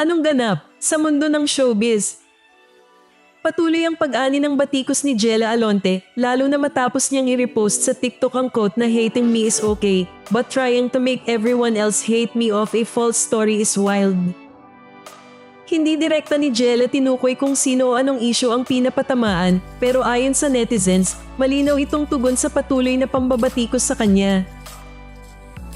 Anong ganap sa mundo ng showbiz? Patuloy ang pag-ani ng batikos ni Jella Alonte lalo na matapos niyang i-repost sa TikTok ang quote na hating me is okay but trying to make everyone else hate me off a false story is wild. Hindi direkta ni Jella tinukoy kung sino o anong issue ang pinapatamaan pero ayon sa netizens, malinaw itong tugon sa patuloy na pambabatikos sa kanya.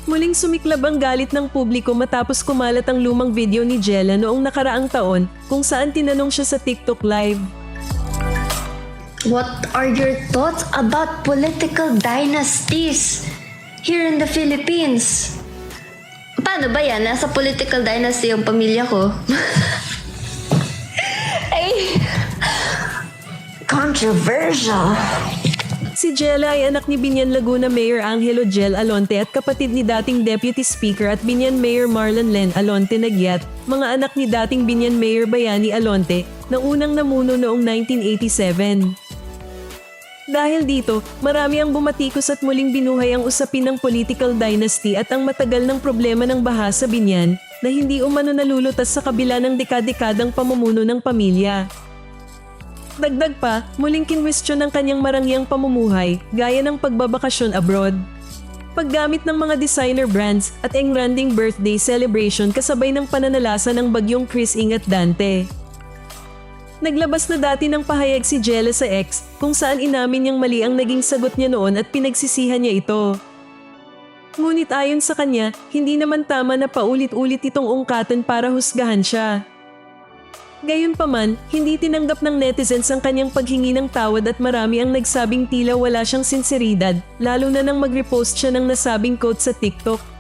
Muling sumiklab ang galit ng publiko matapos kumalat ang lumang video ni Jella noong nakaraang taon kung saan tinanong siya sa TikTok live. What are your thoughts about political dynasties here in the Philippines? Paano ba yan? Nasa political dynasty yung pamilya ko. Ay! Controversial. Si Jella ay anak ni Binyan Laguna Mayor Angelo Jel Alonte at kapatid ni dating Deputy Speaker at Binyan Mayor Marlon Len Alonte Nagyat, mga anak ni dating Binyan Mayor Bayani Alonte na unang namuno noong 1987. Dahil dito, marami ang bumatikos at muling binuhay ang usapin ng political dynasty at ang matagal ng problema ng baha sa Binyan na hindi umano nalulutas sa kabila ng dekadekadang pamumuno ng pamilya. Dagdag pa, muling kinwestiyon ang kanyang marangyang pamumuhay gaya ng pagbabakasyon abroad. Paggamit ng mga designer brands at engranding birthday celebration kasabay ng pananalasa ng bagyong Chris Ingat Dante. Naglabas na dati ng pahayag si Jella sa ex kung saan inamin niyang mali ang naging sagot niya noon at pinagsisihan niya ito. Ngunit ayon sa kanya, hindi naman tama na paulit-ulit itong ungkatan para husgahan siya. Gayunpaman, hindi tinanggap ng netizens ang kanyang paghingi ng tawad at marami ang nagsabing tila wala siyang sinseridad, lalo na nang mag-repost siya ng nasabing quote sa TikTok.